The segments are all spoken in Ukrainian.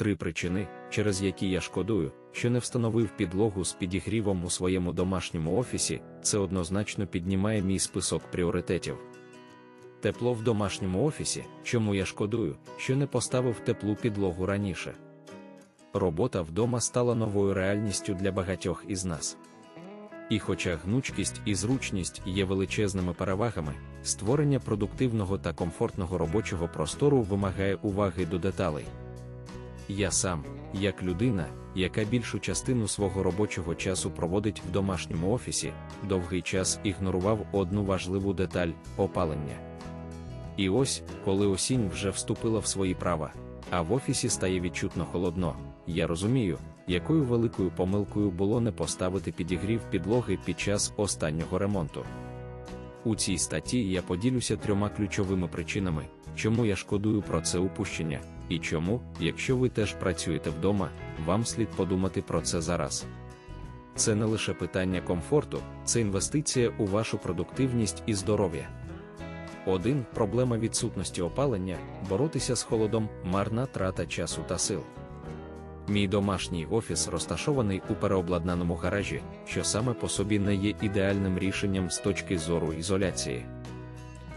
Три причини, через які я шкодую, що не встановив підлогу з підігрівом у своєму домашньому офісі, це однозначно піднімає мій список пріоритетів. Тепло в домашньому офісі, чому я шкодую, що не поставив теплу підлогу раніше. Робота вдома стала новою реальністю для багатьох із нас. І хоча гнучкість і зручність є величезними перевагами, створення продуктивного та комфортного робочого простору вимагає уваги до деталей. Я сам, як людина, яка більшу частину свого робочого часу проводить в домашньому офісі, довгий час ігнорував одну важливу деталь опалення. І ось, коли осінь вже вступила в свої права, а в офісі стає відчутно холодно, я розумію, якою великою помилкою було не поставити підігрів підлоги під час останнього ремонту. У цій статті я поділюся трьома ключовими причинами, чому я шкодую про це упущення, і чому, якщо ви теж працюєте вдома, вам слід подумати про це зараз. Це не лише питання комфорту, це інвестиція у вашу продуктивність і здоров'я. 1. Проблема відсутності опалення, боротися з холодом, марна трата часу та сил. Мій домашній офіс розташований у переобладнаному гаражі, що саме по собі не є ідеальним рішенням з точки зору ізоляції.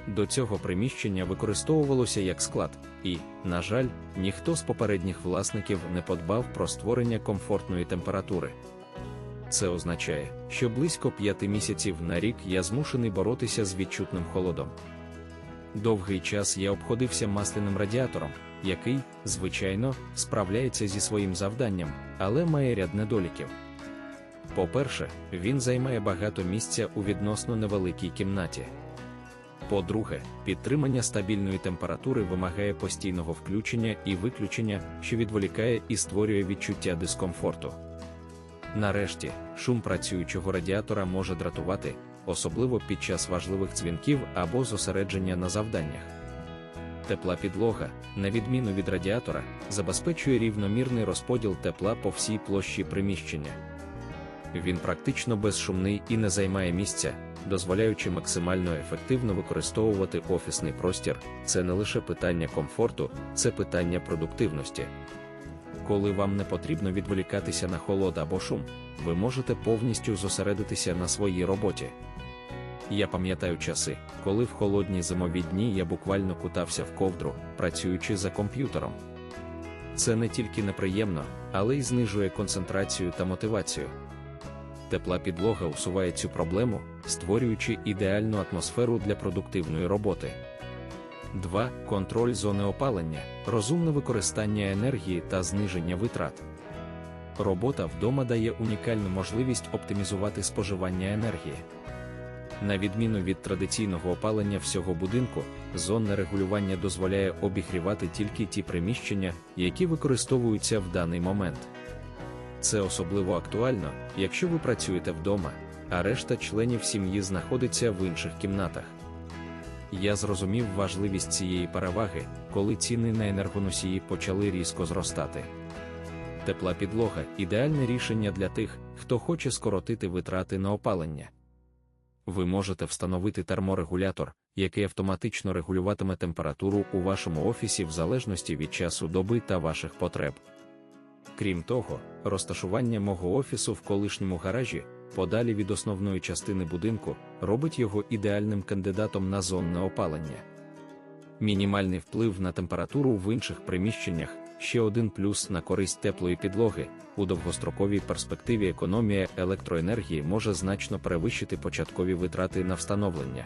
До цього приміщення використовувалося як склад, і, на жаль, ніхто з попередніх власників не подбав про створення комфортної температури. Це означає, що близько п'яти місяців на рік я змушений боротися з відчутним холодом. Довгий час я обходився масляним радіатором, який, звичайно, справляється зі своїм завданням, але має ряд недоліків. По-перше, він займає багато місця у відносно невеликій кімнаті. По-друге, підтримання стабільної температури вимагає постійного включення і виключення, що відволікає і створює відчуття дискомфорту. Нарешті, шум працюючого радіатора може дратувати, особливо під час важливих дзвінків або зосередження на завданнях. Тепла підлога, на відміну від радіатора, забезпечує рівномірний розподіл тепла по всій площі приміщення. Він практично безшумний і не займає місця, дозволяючи максимально ефективно використовувати офісний простір. Це не лише питання комфорту, це питання продуктивності. Коли вам не потрібно відволікатися на холод або шум, ви можете повністю зосередитися на своїй роботі. Я пам'ятаю часи, коли в холодні зимові дні я буквально кутався в ковдру, працюючи за комп'ютером. Це не тільки неприємно, але й знижує концентрацію та мотивацію. Тепла підлога усуває цю проблему, створюючи ідеальну атмосферу для продуктивної роботи. 2. Контроль зони опалення, розумне використання енергії та зниження витрат. Робота вдома дає унікальну можливість оптимізувати споживання енергії. На відміну від традиційного опалення всього будинку, зонне регулювання дозволяє обігрівати тільки ті приміщення, які використовуються в даний момент. Це особливо актуально, якщо ви працюєте вдома, а решта членів сім'ї знаходиться в інших кімнатах. Я зрозумів важливість цієї переваги, коли ціни на енергоносії почали різко зростати. Тепла підлога ідеальне рішення для тих, хто хоче скоротити витрати на опалення. Ви можете встановити терморегулятор, який автоматично регулюватиме температуру у вашому офісі в залежності від часу доби та ваших потреб. Крім того, розташування мого офісу в колишньому гаражі, подалі від основної частини будинку, робить його ідеальним кандидатом на зонне опалення. Мінімальний вплив на температуру в інших приміщеннях ще один плюс на користь теплої підлоги. У довгостроковій перспективі економія електроенергії може значно перевищити початкові витрати на встановлення.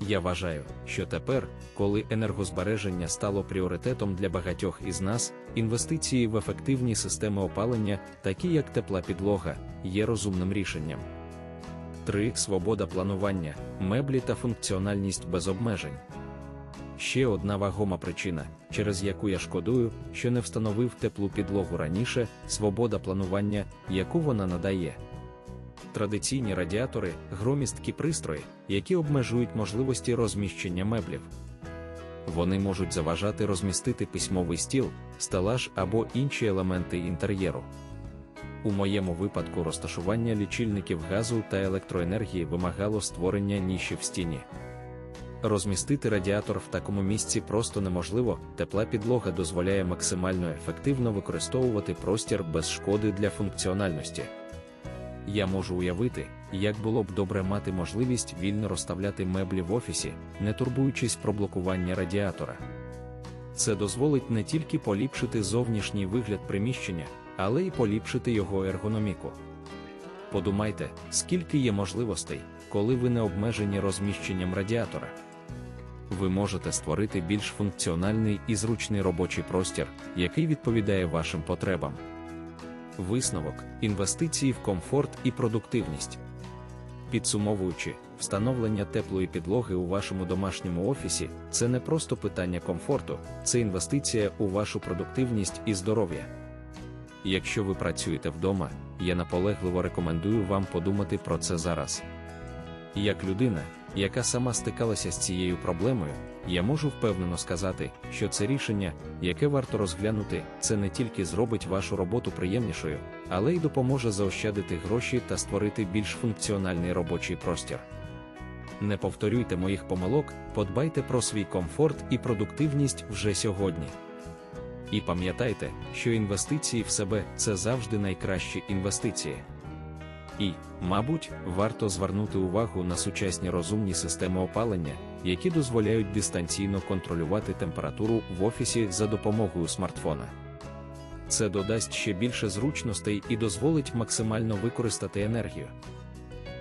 Я вважаю, що тепер, коли енергозбереження стало пріоритетом для багатьох із нас, інвестиції в ефективні системи опалення, такі як тепла підлога, є розумним рішенням. 3. Свобода планування, меблі та функціональність без обмежень. Ще одна вагома причина, через яку я шкодую, що не встановив теплу підлогу раніше, свобода планування, яку вона надає. Традиційні радіатори громісткі пристрої, які обмежують можливості розміщення меблів. Вони можуть заважати розмістити письмовий стіл, стелаж або інші елементи інтер'єру. У моєму випадку розташування лічильників газу та електроенергії вимагало створення ніші в стіні. Розмістити радіатор в такому місці просто неможливо, тепла підлога дозволяє максимально ефективно використовувати простір без шкоди для функціональності. Я можу уявити, як було б добре мати можливість вільно розставляти меблі в офісі, не турбуючись про блокування радіатора. Це дозволить не тільки поліпшити зовнішній вигляд приміщення, але й поліпшити його ергономіку. Подумайте, скільки є можливостей, коли ви не обмежені розміщенням радіатора. Ви можете створити більш функціональний і зручний робочий простір, який відповідає вашим потребам. Висновок інвестиції в комфорт і продуктивність. Підсумовуючи, встановлення теплої підлоги у вашому домашньому офісі це не просто питання комфорту, це інвестиція у вашу продуктивність і здоров'я. Якщо ви працюєте вдома, я наполегливо рекомендую вам подумати про це зараз. Як людина, яка сама стикалася з цією проблемою, я можу впевнено сказати, що це рішення, яке варто розглянути, це не тільки зробить вашу роботу приємнішою, але й допоможе заощадити гроші та створити більш функціональний робочий простір. Не повторюйте моїх помилок, подбайте про свій комфорт і продуктивність вже сьогодні. І пам'ятайте, що інвестиції в себе це завжди найкращі інвестиції. І, мабуть, варто звернути увагу на сучасні розумні системи опалення, які дозволяють дистанційно контролювати температуру в офісі за допомогою смартфона. Це додасть ще більше зручностей і дозволить максимально використати енергію.